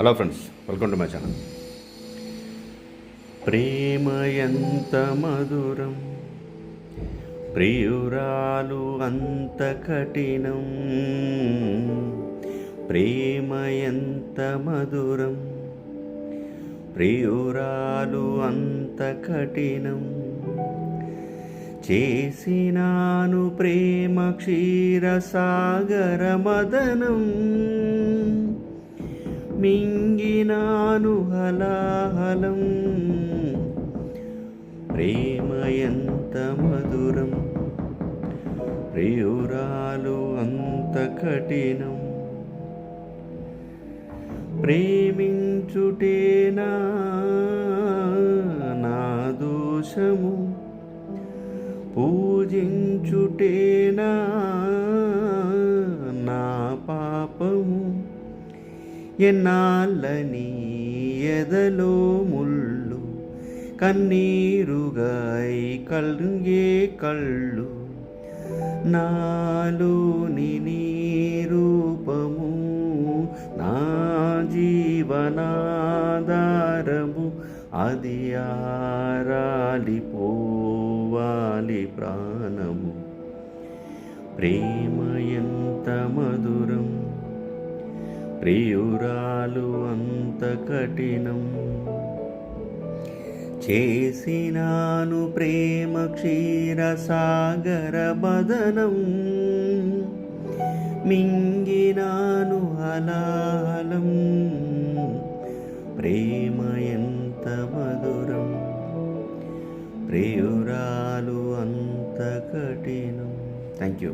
Hello friends welcome to my channel ప్రేమ ఎంత మధురం ప్రియురాలు అంత కఠినం. ప్రేమ ఎంత మధురం ప్రియురాలు అంత కఠినం. చేసినాను ప్రేమ క్షీరసాగర మదనం. మీ నాను హలాహలం. ప్రేమ ఎంత మధురం ప్రియురాలు అంత కఠినం. ప్రేమించుటేనా నా దోషము? పూజించుటేనా నా పాపము? ఎన్నాళ్ళని ఎదలో ముళ్ళు కన్నీరుగాయి కల్గే కళ్ళు. నాలోని నీ రూపము నా జీవనాధారము అది ఆరాలిపోవాలి ప్రాణము. ప్రేమ ఎంత మధురం ప్రియురాలు అంత కఠినం. చేసినాను ప్రేమ క్షీర సాగర బదనం. మింగినాను హలాలం. ప్రేమ ఎంత మధురం. ప్రియురాలు అంత కఠినం. Thank you